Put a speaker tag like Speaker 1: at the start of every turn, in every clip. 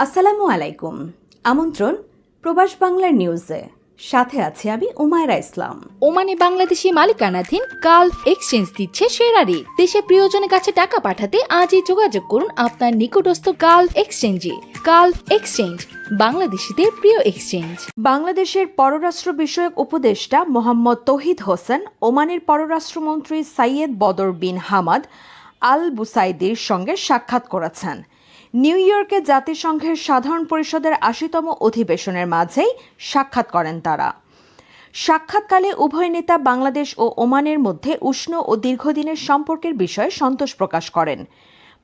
Speaker 1: আসসালামু আলাইকুম। আমন্ত্রণ প্রবাস বাংলার নিউজে। সাথে আছে আমি উমায়রা ইসলাম।
Speaker 2: ওমানে বাংলাদেশি মালিকানাধীন গালফ এক্সচেঞ্জ দিচ্ছে সেরা রেট দেশে প্রিয়জনের কাছে টাকা পাঠাতে আজই যোগাযোগ করুন আপনার নিকটস্থ গালফ এক্সচেঞ্জে। গালফ এক্সচেঞ্জ বাংলাদেশিদের প্রিয় এক্সচেঞ্জ।
Speaker 1: বাংলাদেশের পররাষ্ট্র বিষয়ক উপদেষ্টা মোহাম্মদ তৌহিদ হোসেন ওমানের পররাষ্ট্রমন্ত্রী সাইয়েদ বদর বিন হামাদ আল বুসাইদির সঙ্গে সাক্ষাৎ করেছেন। নিউ ইয়র্কে জাতিসংঘের সাধারণ পরিষদের আশিতম অধিবেশনের মাঝেই সাক্ষাৎ করেন তারা। সাক্ষাৎকালে উভয় নেতা বাংলাদেশ ও ওমানের মধ্যে উষ্ণ ও দীর্ঘদিনের সম্পর্কের বিষয়ে সন্তোষ প্রকাশ করেন।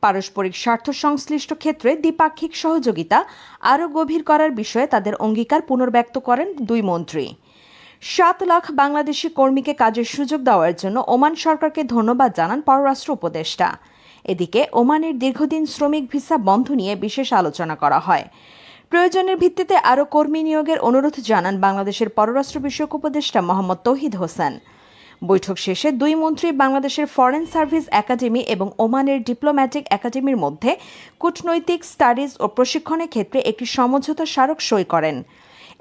Speaker 1: পারস্পরিক স্বার্থ সংশ্লিষ্ট ক্ষেত্রে দ্বিপাক্ষিক সহযোগিতা আরও গভীর করার বিষয়ে তাদের অঙ্গীকার পুনর্ব্যক্ত করেন দুই মন্ত্রী। সাত লাখ বাংলাদেশি কর্মীকে কাজের সুযোগ দেওয়ার জন্য ওমান সরকারকে ধন্যবাদ জানান পররাষ্ট্র উপদেষ্টা। এদিকে ওমানের দীর্ঘদিন শ্রমিক ভিসা বন্ধ নিয়ে বিশেষ আলোচনা করা হয়। প্রয়োজনের ভিত্তিতে আরও কর্মী নিয়োগের অনুরোধ জানান বাংলাদেশের পররাষ্ট্র বিষয়ক উপদেষ্টা মোহাম্মদ তৌহিদ হোসেন। বৈঠক শেষে দুই মন্ত্রী বাংলাদেশের ফরেন সার্ভিস একাডেমি এবং ওমানের ডিপ্লোম্যাটিক একাডেমির মধ্যে কূটনৈতিক স্টাডিজ ও প্রশিক্ষণের ক্ষেত্রে একটি সমঝোতা স্মারক সই করেন।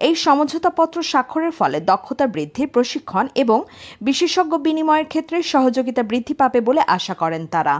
Speaker 1: এই সমঝোতাপত্র স্বাক্ষরের ফলে দক্ষতা বৃদ্ধি, প্রশিক্ষণ এবং বিশেষজ্ঞ বিনিময়ের ক্ষেত্রে সহযোগিতা বৃদ্ধি পাবে বলে আশা করেন তারা।